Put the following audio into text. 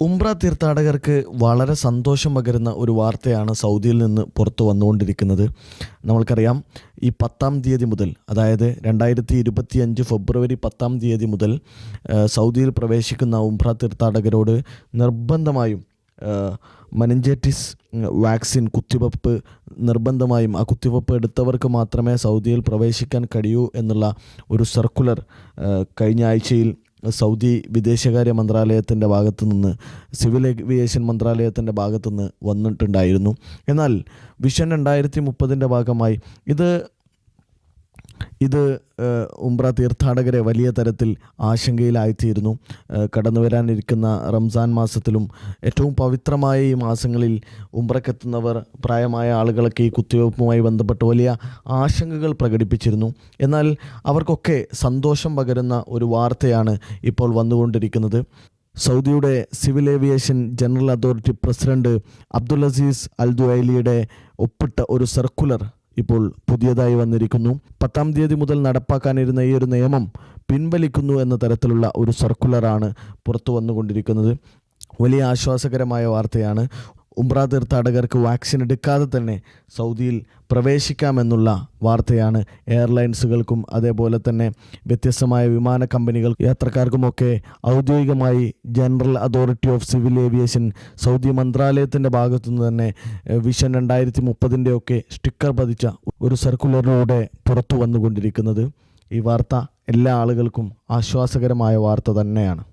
ഉംറ തീർത്ഥാടകർക്ക് വളരെ സന്തോഷം പകരുന്ന ഒരു വാർത്തയാണ് സൗദിയിൽ നിന്ന് പുറത്തു വന്നുകൊണ്ടിരിക്കുന്നത്. നമ്മൾക്കറിയാം ഈ പത്താം തീയതി മുതൽ അതായത് രണ്ടായിരത്തി ഇരുപത്തി അഞ്ച് ഫെബ്രുവരി പത്താം തീയതി മുതൽ സൗദിയിൽ പ്രവേശിക്കുന്ന ഉംറ തീർത്ഥാടകരോട് നിർബന്ധമായും മനഞ്ചേറ്റിസ് വാക്സിൻ കുത്തിവെപ്പ് നിർബന്ധമായും ആ കുത്തിവെപ്പ് എടുത്തവർക്ക് മാത്രമേ സൗദിയിൽ പ്രവേശിക്കാൻ കഴിയൂ എന്നുള്ള ഒരു സർക്കുലർ കഴിഞ്ഞ ആഴ്ചയിൽ സൗദി വിദേശകാര്യ മന്ത്രാലയത്തിന്റെ ഭാഗത്തു നിന്ന് സിവിൽ ഏവിയേഷൻ മന്ത്രാലയത്തിന്റെ ഭാഗത്തു നിന്ന് വന്നിട്ടുണ്ടായിരുന്നു. എന്നാൽ വിഷൻ രണ്ടായിരത്തി മുപ്പതിന്റെ ഭാഗമായി ഇത് ഇത് ഉംറ തീർത്ഥാടകരെ വലിയ തരത്തിൽ ആശങ്കയിലായിത്തീരുന്നു കടന്നു വരാനിരിക്കുന്ന റംസാൻ മാസത്തിലും ഏറ്റവും പവിത്രമായ ഈ മാസങ്ങളിൽ ഉംറക്കെത്തുന്നവർ പ്രായമായ ആളുകളൊക്കെ ഈ കുത്തിവയ്പ്പുമായി ബന്ധപ്പെട്ട് വലിയ ആശങ്കകൾ പ്രകടിപ്പിച്ചിരുന്നു. എന്നാൽ അവർക്കൊക്കെ സന്തോഷം പകരുന്ന ഒരു വാർത്തയാണ് ഇപ്പോൾ വന്നുകൊണ്ടിരിക്കുന്നത്. സൗദിയുടെ civil aviation general authority president Abdul Aziz Al ദുഐലിയുടെ ഒപ്പിട്ട ഒരു സർക്കുലർ ഇപ്പോൾ പുതിയതായി വന്നിരിക്കുന്നു. പത്താം തീയതി മുതൽ നടപ്പാക്കാനിരുന്ന ഈ ഒരു നിയമം പിൻവലിക്കുന്നു എന്ന തരത്തിലുള്ള ഒരു സർക്കുലറാണ് പുറത്തു വന്നുകൊണ്ടിരിക്കുന്നത് വലിയ ആശ്വാസകരമായ വാർത്തയാണ്. ഉംറ തീർത്ഥാടകർക്ക് വാക്സിൻ എടുക്കാതെ തന്നെ സൗദിയിൽ പ്രവേശിക്കാമെന്നുള്ള വാർത്തയാണ് എയർലൈൻസുകൾക്കും അതേപോലെ തന്നെ വ്യത്യസ്തമായ വിമാന കമ്പനികൾ യാത്രക്കാർക്കുമൊക്കെ ഔദ്യോഗികമായി general authority of civil aviation Saudi മന്ത്രാലയത്തിന്റെ ഭാഗത്തുനിന്ന് തന്നെ വിഷൻ രണ്ടായിരത്തി മുപ്പതിന്റെ ഒക്കെ സ്റ്റിക്കർ പതിച്ച ഒരു സർക്കുലറിലൂടെ പുറത്തു വന്നുകൊണ്ടിരിക്കുന്നത്. ഈ വാർത്ത എല്ലാ ആളുകൾക്കും ആശ്വാസകരമായ വാർത്ത തന്നെയാണ്.